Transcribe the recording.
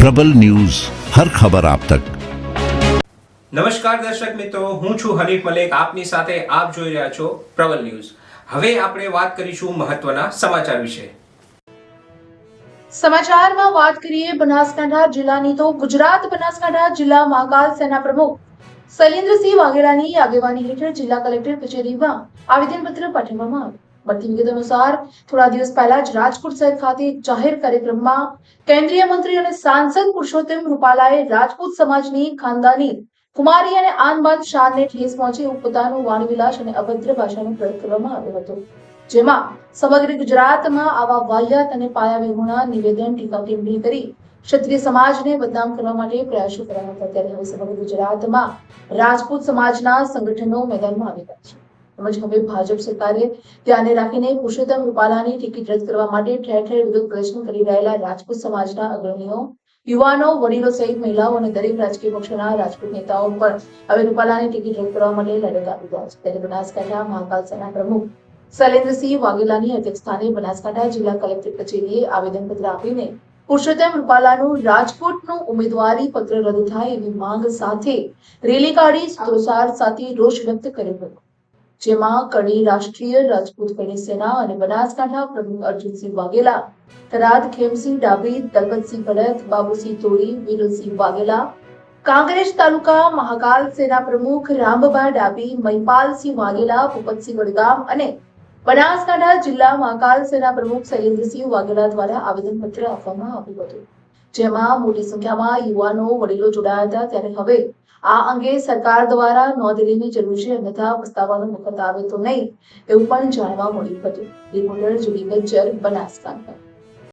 પ્રબલ news હર ખબર આપ તક. નમસ્કાર દર્શક મિત્રો હું છું હરીફ મલેક. આપની સાથે આપ જોઈ રહ્યા છો પ્રબલ ન્યૂઝ. હવે આપણે વાત કરીશું મહત્વના સમાચાર વિશે. સમાચારમાં વાત કરીએ બનાસકાંઠા જિલ્લાની તો ગુજરાત બનાસકાંઠા જિલ્લા મહાકાલ સેના પ્રમુખ શૈલેન્દ્રસિંહ વાઘેલાની આગેવાની હેઠળ જિલ્લા કલેક્ટર કચેરીમાં આવેદનપત્ર પાઠવવામાં આવ્યું. વિગત અનુસાર થોડા દિવસ પહેલા જ રાજકોટ શહેર ખાતે જાહેર કાર્યક્રમમાં કેન્દ્રીય મંત્રી અને સાંસદ પુરુષોત્તમ રૂપાલાએ રાજપૂત સમાજની ખાનદાની કુમારી અને આન બાદ શાનને ઠેસ પહોંચે પોતાનું વાણીવિલાસ અને અભદ્ર ભાષાનો પ્રયોગ કરવામાં આવ્યો હતો. જેમાં સમગ્ર ગુજરાતમાં આવા વાહિયાત અને પાયાવિહોણા નિવેદન ટીકા ટિપ્પણી કરી ક્ષત્રિય સમાજને બદનામ કરવા માટે પ્રયાસો કર્યા હતા. ત્યારે હવે સમગ્ર ગુજરાતમાં રાજપૂત સમાજના સંગઠનો મેદાનમાં આવી ગયા છે. તેમજ હવે ભાજપ સરકારે ધ્યાને રાખીને પુરુષોત્તમ રૂપાલાની ટિકિટ રદ કરવા માટે ઠેર ઠેર વિરોધ પ્રદર્શન કરી રહેલા રાજપૂત સમાજના અગ્રણીઓ, યુવાનો, વડીલો સહિત મહિલાઓ અને દરેક રાજકીય પક્ષોના રાજપૂત નેતાઓ પણ હવે રૂપાલાની ટિકિટ રદ કરવા માટે લડત આપી રહ્યા છે. ત્યારે બનાસકાંઠા મહાકાલ સેના પ્રમુખ શૈલેન્દ્રસિંહ વાઘેલાની અધ્યક્ષસ્થાને બનાસકાંઠા જિલ્લા કલેક્ટર કચેરીએ આવેદનપત્ર આપીને પુરુષોત્તમ રૂપાલાનું રાજકોટનું ઉમેદવારી પત્ર રદ થાય એવી માંગ સાથે રેલી કાઢી સાથે રોષ વ્યક્ત કર્યો હતો. જેમાં કડી રાષ્ટ્રીય રાજપૂત ફેરી સેના અને બનાસકાંઠા પ્રમુખ અર્જુનસિંહ વાઘેલા થરાદ ખેમસિંહ ડાભી, દલપતસિંહ ભરત બાબુસિંહ તોરી વિરોધસિંહ વાઘેલા, કાંગ્રેસ તાલુકા મહાકાલ સેના પ્રમુખ રામબા ડાભી મહિપાલસિંહ વાઘેલા, ભૂપતસિંહ વડગામ અને બનાસકાંઠા જિલ્લા મહાકાલ સેના પ્રમુખ શૈલેન્દ્રસિંહ વાઘેલા દ્વારા આવેદનપત્ર આપવામાં આવ્યું હતું. જેમાં મોટી સંખ્યામાં યુવાનો, વડીલો જોડાયા હતા ત્યારે હવે આ અંગે સરકાર દ્વારા નોંધ લેવી જરૂર છે અન્યથા પસ્તાવાનો વખત આવે તો નહીં, એવું પણ જાણવા મળ્યું હતું. રિપોર્ટર જુડી ગજ્જર બનાસકાંઠા.